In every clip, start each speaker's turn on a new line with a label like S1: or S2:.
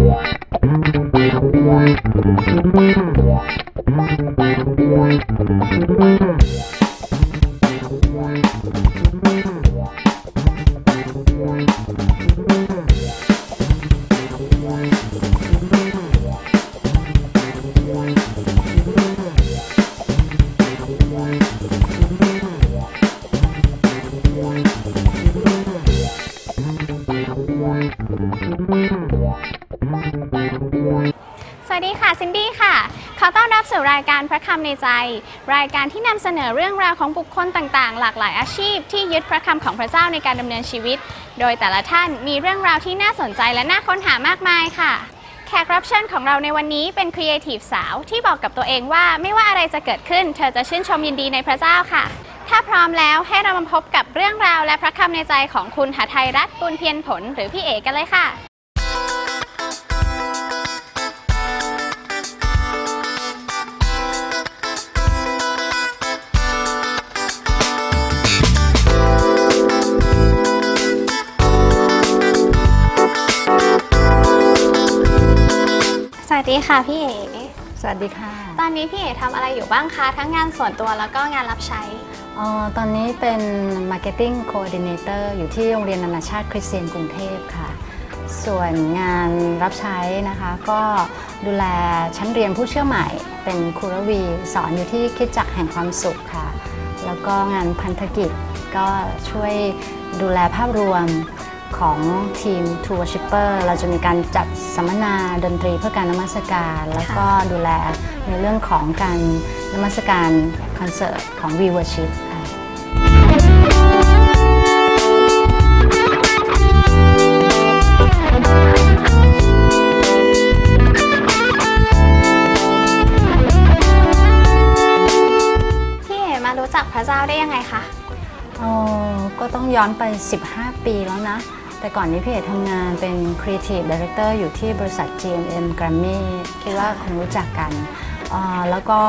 S1: ส รายการพระคำในใจ รายการที่นำเสนอเรื่องราวของบุคคลต่างๆ หลากหลายอาชีพ ที่ยึดพระคำของพระเจ้าในการดำเนินชีวิต โดยแต่ละท่านมีเรื่องราวที่น่าสนใจและน่าค้นหามากมายค่ะ แขกรับเชิญของเราในวันนี้เป็นครีเอทีฟสาวที่บอกกับตัวเองว่าไม่ว่าอะไรจะเกิดขึ้น เธอจะชื่นชมยินดีในพระเจ้าค่ะ ถ้าพร้อมแล้วให้เรามาพบกับเรื่องราวและพระคำในใจของคุณหาไทยรัตน์บุญเพียรผลหรือพี่เอกกันเลยค่ะ วัสดีค่ะพี่เอ๋
S2: สวัสดีค่ะ
S1: ตอนนี้พี่เอ๋ทำอะไรอยู่บ้างคะ ทั้งงานส่วนตัวแล้วก็งานรับใช้
S2: อ๋อตอนนี้เป็น Marketing Coordinator อยู่ที่โรงเรียนนานาชาติคริสเตียนกรุงเทพค่ะ ส่วนงานรับใช้นะคะ ก็ดูแลชั้นเรียนผู้เชื่อใหม่ เป็นครูรวี สอนอยู่ที่คริดจักรแห่งความสุขค่ะ แล้วก็งานพันธกิจก็ช่วยดูแลภาพรวม ของทีม True Worshipper เราจะมีการจัดสัมมนาดนตรีเพื่อการนมัสการ แล้วก็ดูแลในเรื่องของการนมัสการคอนเสิร์ตของ We Worship ค่ะ
S1: พี่เอ๋มารู้จักพระเจ้าได้ยังไงคะ
S2: อ๋อ ก็ต้องย้อนไป 15 ปีแล้วนะ แต่ก่อนนี้พี่เอกทำงานเป็น Creative Director อยู่ที่บริษัท GMM Grammy คิดว่าคงรู้จักกันอ่าแล้วก็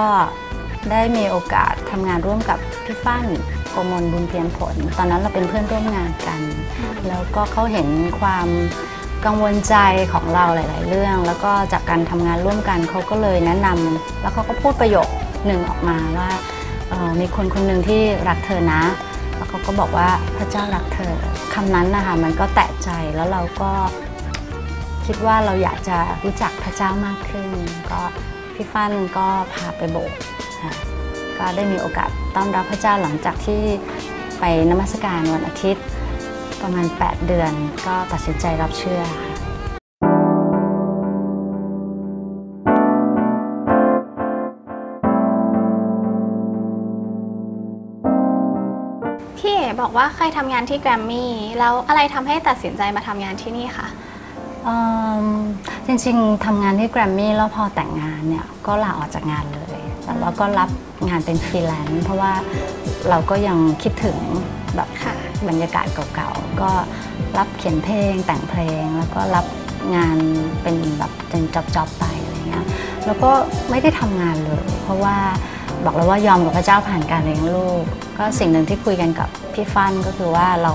S2: ได้มีโอกาสทำงานร่วมกับพี่ฟั่นโกมลบุญเพียรผล ตอนนั้นเราเป็นเพื่อนร่วมงานกัน แล้วก็เขาเห็นความกังวลใจของเราหลาย ๆ เรื่อง แล้วก็จากการทำงานร่วมกันเขาก็เลยแนะนำแล้วเขาก็พูดประโยคหนึ่งออกมาว่าเอ่อมีคนคนหนึ่งที่รักเธอนะ แล้วเขาก็บอกว่าพระเจ้ารักเธอคำนั้นนะคะมันก็แตะใจแล้วเราก็คิดว่าเราอยากจะรู้จักพระเจ้ามากขึ้น ก็พี่ฟั่นก็พาไปโบสถ์ก็ได้มีโอกาสต้อนรับพระเจ้าหลังจากที่ไปนมัสการวันอาทิตย์ ประมาณ 8 เดือนก็ตัดสินใจรับเชื่อค่ะ
S1: บอกว่าเคยทำงานที่แกรมมี่แล้วอะไรทำให้ตัดสินใจมาทำงานที่นี่คะ
S2: อืมจริงๆทำงานที่แกรมมี่แล้วพอแต่งงานเนี่ยก็ลาออกจากงานเลยแต่ว่าก็รับงานเป็นฟรีแลนซ์เพราะว่าเราก็ยังคิดถึงแบบ
S1: ค่ะ
S2: บรรยากาศเก่าๆ ก็รับเขียนเพลงแต่งเพลง แล้วก็รับงานเป็นแบบเป็นจ็อบๆไปอะไรเงี้ยแล้วก็ไม่ได้ทำงานเลย เพราะว่า บอกแล้วว่ายอมกับพระเจ้าผ่านการเลี้ยงลูก ก็สิ่งหนึ่งที่คุยกันกับพี่ฟันก็คือว่าเรา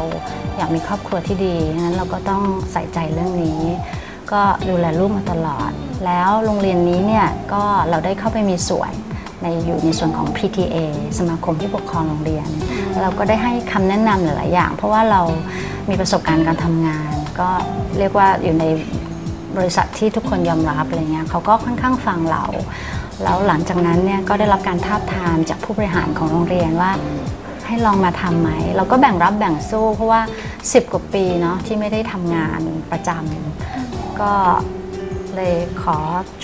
S2: อยากมีครอบครัวที่ดีงั้นเราก็ต้องใส่ใจเรื่องนี้ ก็ดูแลลูกมาตลอด แล้วโรงเรียนนี้เนี่ยก็เราได้เข้าไปมีส่วนในอยู่ในส่วนของ PTA สมาคมที่ปกครองโรงเรียน เราก็ได้ให้คำแนะนำหลาย ๆ อย่าง เพราะว่าเรามีประสบการณ์การทำงาน ก็เรียกว่าอยู่ในบริษัทที่ทุกคนยอมรับอะไรเงี้ยเขาก็ค่อนข้างฟังเรา แล้วหลังจากนั้นเนี่ยก็ได้รับการทาบทามจากผู้บริหารของโรงเรียนว่า ให้ลองมาทำไหม เราก็แบ่งรับแบ่งสู้ เพราะว่า 10 กว่าปีเนาะที่ไม่ได้ทำงานประจำก็เลยขอ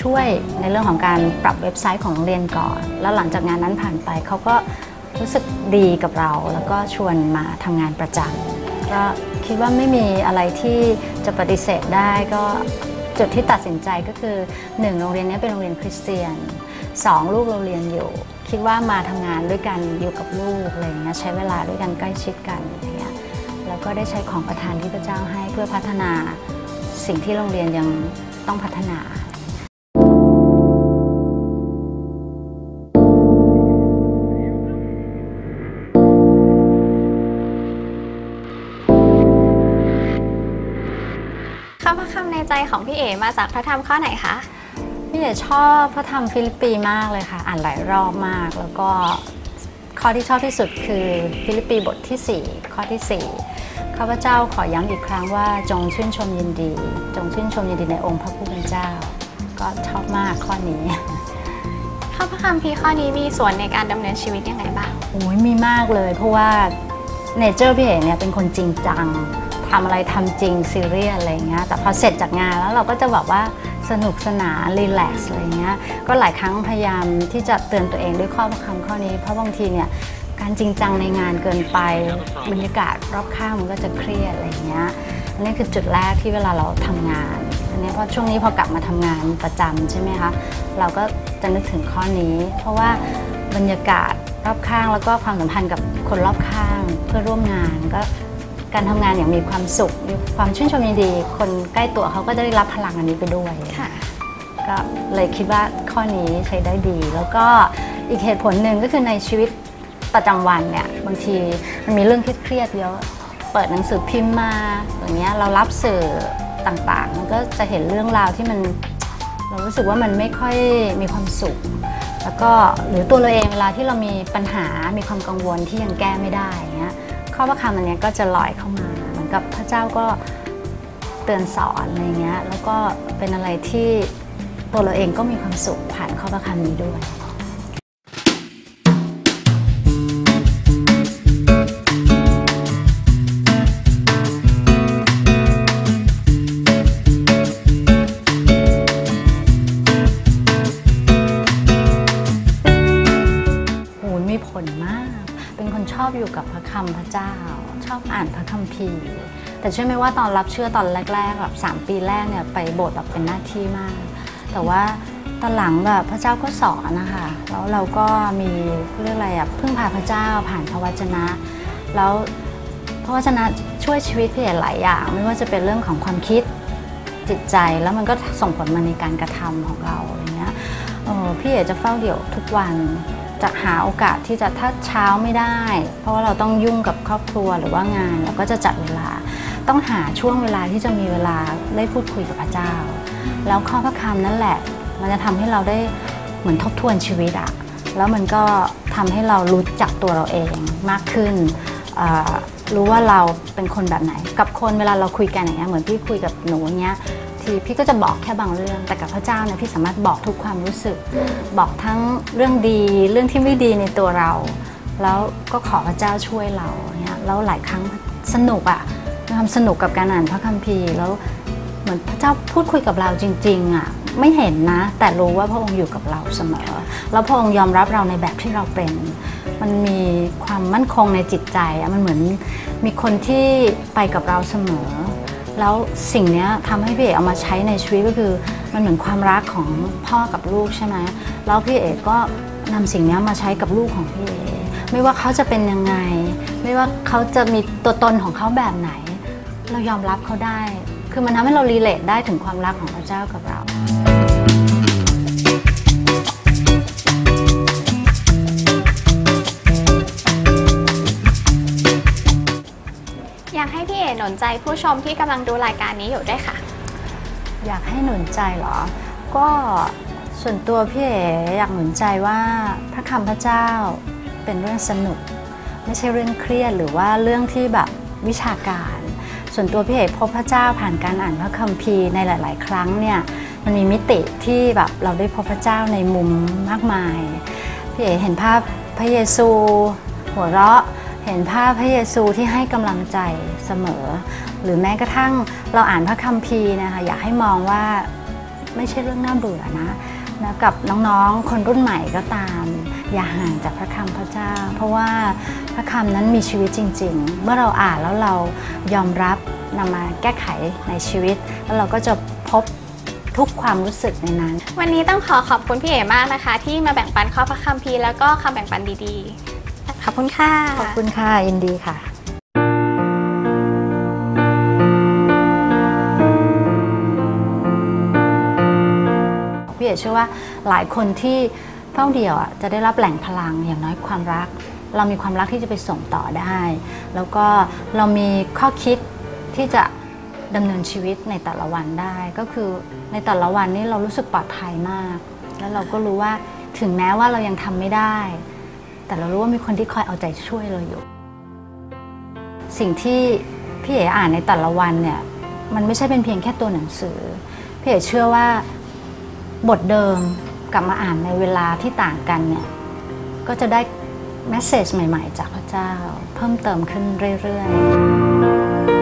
S2: ช่วยในเรื่องของการปรับเว็บไซต์ของโรงเรียนก่อน แล้วหลังจากงานนั้นผ่านไปเขาก็รู้สึกดีกับเรา แล้วก็ชวนมาทำงานประจำก็คิดว่าไม่มีอะไรที่จะปฏิเสธได้ก็ จุดที่ตัดสินใจก็คือ 1 โรงเรียนนี้เป็นโรงเรียนคริสเตียน 2 ลูกเราเรียนอยู่ คิดว่ามาทำงานด้วยกันอยู่กับลูกอะไรอย่างเงี้ยใช้เวลาด้วยกันใกล้ชิดกันอะไรเงี้ยแล้วก็ได้ใช้ของประทานที่พระเจ้าให้เพื่อพัฒนาสิ่งที่โรงเรียนยังต้องพัฒนา
S1: ข้าพระคำในใจใจของพี่เอมาจากพระธรรมข้อไหนคะ
S2: พี่เอ๋ชอบพระธรรมฟิลิปปีมากเลยค่ะ อ่านหลายรอบมาก แล้วก็ข้อที่ชอบที่สุดคือฟิลิปปีบทที่ 4 ข้อที่ 4 ข้าพเจ้าขอย้ำอีกครั้งว่าจงชื่นชมยินดี จงชื่นชมยินดีในองค์พระผู้เป็นเจ้า ก็ชอบมากข้อนี้
S1: ข้อพระคัมภีร์ข้อนี้มีส่วนในการดำเนินชีวิตยังไงบ้าง
S2: โอ้ยมีมากเลย เพราะว่าเนเจอร์พี่เอ๋เนี่ยเป็นคนจริงจัง ทำอะไรทำจริงซีเรียสอะไรเงี้ยแต่พอเสร็จจากงานแล้วเราก็จะแบบว่าสนุกสนานรีแลกซ์อะไรเงี้ยก็หลายครั้งพยายามที่จะเตือนตัวเองด้วยข้อคำข้อนี้ เพราะบางทีเนี่ยการจริงจังในงานเกินไปบรรยากาศรอบข้างมันก็จะเครียดอะไรเงี้ยอันนี้คือจุดแรกที่เวลาเราทำงานอันนี้เพราะช่วงนี้พอกลับมาทำงานประจำใช่ไหมคะเราก็จะนึกถึงข้อนี้ เพราะว่าบรรยากาศรอบข้างแล้วก็ความสัมพันธ์กับคนรอบข้างเพื่อร่วมงานก็ การทำงานอย่างมีความสุข มีความชื่นชมยินดี คนใกล้ตัวเขาก็จะได้รับพลังอันนี้ไปด้วย
S1: ค่ะ
S2: ก็เลยคิดว่าข้อนี้ใช้ได้ดี แล้วก็อีกเหตุผลหนึ่งก็คือในชีวิตประจำวันเนี่ยบางทีมันมีเรื่องเครียดๆเยอะเปิดหนังสือพิมพ์มาอย่างเงี้ยเรารับสื่อต่างๆ มันก็จะเห็นเรื่องราวที่มันเรารู้สึกว่ามันไม่ค่อยมีความสุข แล้วก็หรือตัวเราเองเวลาที่เรามีปัญหา มีความกังวลที่ยังแก้ไม่ได้อย่างเงี้ย ข้อพระคำอันนี้ก็จะลอยเข้ามาเหมือนกับพระเจ้าก็เตือนสอนอะไรเงี้ยแล้วก็เป็นอะไรที่ตัวเราเองก็มีความสุขผ่านข้อพระคำนี้ด้วย อยู่กับพระคำพระเจ้า ชอบอ่านพระคัมภีร์ แต่เชื่อไหมว่าตอนรับเชื่อตอนแรกๆแบบสามปีแรกเนี่ยไปโบสถ์แบบเป็นหน้าที่มาก แต่ว่าตอนหลังแบบพระเจ้าก็สอนนะคะแล้วเราก็มีเรื่องอะไรอะพึ่งพาพระเจ้าผ่านพระวจนะ แล้วพระวจนะช่วยชีวิตพี่เอ๋หลายอย่าง ไม่ว่าจะเป็นเรื่องของความคิดจิตใจแล้วมันก็ส่งผลมาในการกระทำของเราอะไรเงี้ยเออพี่เอ๋จะเฝ้าเดี่ยวทุกวัน จะหาโอกาสที่จะถ้าเช้าไม่ได้ เพราะว่าเราต้องยุ่งกับครอบครัวหรือว่างานเราก็จะจัดเวลา ต้องหาช่วงเวลาที่จะมีเวลาได้พูดคุยกับพระเจ้า แล้วข้อพระคำนั่นแหละ มันจะทำให้เราได้เหมือนทบทวนชีวิตอะแล้วมันก็ทำให้เรารู้จักตัวเราเองมากขึ้นรู้ว่าเราเป็นคนแบบไหน กับคนเวลาเราคุยกันอย่างเงี้ยเหมือนพี่คุยกับหนูเงี้ย ทีพี่ก็จะบอกแค่บางเรื่อง แต่กับพระเจ้าเนี่ยพี่สามารถบอกทุกความรู้สึก บอกทั้งเรื่องดีเรื่องที่ไม่ดีในตัวเรา แล้วก็ขอพระเจ้าช่วยเราเนี่ยแล้วหลายครั้งสนุกอะ่ะมีความสนุกกับการอ่านพระคัมภีร์แล้วเหมือนพระเจ้าพูดคุยกับเราจริงๆอะ่ะไม่เห็นนะ แต่รู้ว่าพระองค์อยู่กับเราเสมอ แล้วพระองค์ยอมรับเราในแบบที่เราเป็น มันมีความมั่นคงในจิตใจอะมันเหมือนมีคนที่ไปกับเราเสมอ แล้วสิ่งนี้ทำให้พี่เอกเอามาใช้ในชีวิตก็คือ มันเหมือนความรักของพ่อกับลูกใช่ไหมแล้วพี่เอกก็นำสิ่งนี้มาใช้กับลูกของพี่เอกไม่ว่าเขาจะเป็นยังไง ไม่ว่าเขาจะมีตัวตนของเขาแบบไหน เรายอมรับเขาได้ คือมันทำให้เรารีเลทได้ถึงความรักของพระเจ้ากับเรา
S1: ยากให้พี่เอหนุนใจผู้ชมที่กำลังดูรายการนี้อยู่ด้วยค่ะ
S2: อยากให้หนุนใจเหรอ ก็ส่วนตัวพี่เอ๋อยากหนุนใจว่าพระคำพระเจ้าเป็นเรื่องสนุก ไม่ใช่เรื่องเครียดหรือว่าเรื่องที่แบบวิชาการ ส่วนตัวพี่เอ๋พบพระเจ้าผ่านการอ่านพระคัมภีร์ในหลาย ๆ ครั้งเนี่ยมันมีมิติที่แบบเราได้พบพระเจ้าในมุมมากมายพี่เอ๋เห็นภาพพระเยซู หัวเราะ เห็นภาพพระเยซูที่ให้กำลังใจเสมอ หรือแม้กระทั่งเราอ่านพระคัมภีร์นะคะอยากให้มองว่าไม่ใช่เรื่องน่าเบื่อนะนะกับน้องๆ คนรุ่นใหม่ก็ตาม อย่าห่างจากพระคำพระเจ้า เพราะว่าพระคำนั้นมีชีวิตจริง ๆ เมื่อเราอ่านแล้วเรายอมรับนำมาแก้ไขในชีวิต แล้วเราก็จะพบทุกความรู้สึกในนั้น
S1: วันนี้ต้องขอขอบคุณพี่เอมากนะคะ ที่มาแบ่งปันข้อพระคัมภีร์แล้วก็คำแบ่งปันดีๆ ขอบคุณค่ะ
S2: ขอบคุณค่ะ ยินดีค่ะพี่เอกเชื่อว่าหลายคนที่เฝ้าเดี่ยวอะจะได้รับแหล่งพลังอย่างน้อยความรัก เรามีความรักที่จะไปส่งต่อได้ แล้วก็เรามีข้อคิดที่จะดำเนินชีวิตในแต่ละวันได้ ก็คือในแต่ละวันนี้เรารู้สึกปลอดภัยมาก แล้วเราก็รู้ว่าถึงแม้ว่าเรายังทำไม่ได้ แต่เรารู้ว่ามีคนที่คอยเอาใจช่วยเราอยู่ สิ่งที่พี่เอ๋อ่านในแต่ละวันเนี่ยมันไม่ใช่เป็นเพียงแค่ตัวหนังสือ พี่เอ๋เชื่อว่าบทเดิมกลับมาอ่านในเวลาที่ต่างกันเนี่ยก็จะได้แมสเซจใหม่ ๆ จากพระเจ้า เพิ่มเติมขึ้นเรื่อย ๆ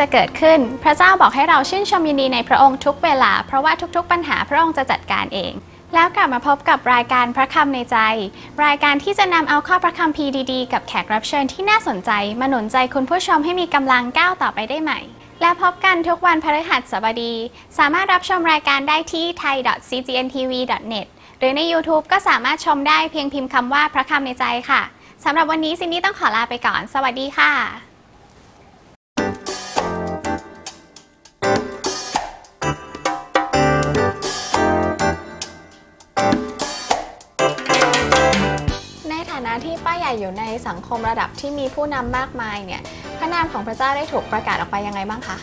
S1: จะเกิดขึ้น พระเจ้าบอกให้เราชื่นชมยินดีในพระองค์ทุกเวลา เพราะว่าทุกๆ ปัญหาพระองค์จะจัดการเอง แล้วกลับมาพบกับรายการพระคำในใจ รายการที่จะนำเอาข้อพระคำพีดีๆ กับแขกรับเชิญที่น่าสนใจ มาหนุนใจคุณผู้ชมให้มีกำลังก้าวต่อไปได้ใหม่ และพบกันทุกวันพฤหัสบดี สามารถรับชมรายการได้ที่ thai.cgntv.net หรือใน YouTube ก็สามารถชมได้เพียงพิมพ์คำว่าพระคำในใจค่ะสำหรับวันนี้ซินดี้ต้องขอลาไปก่อน สวัสดีค่ะ ญ่อยู่ในสังคมระดับที่มีผู้นำมากมายเนี่ย พระนามของพระเจ้าได้ถูกประกาศออกไปยังไงบ้างคะ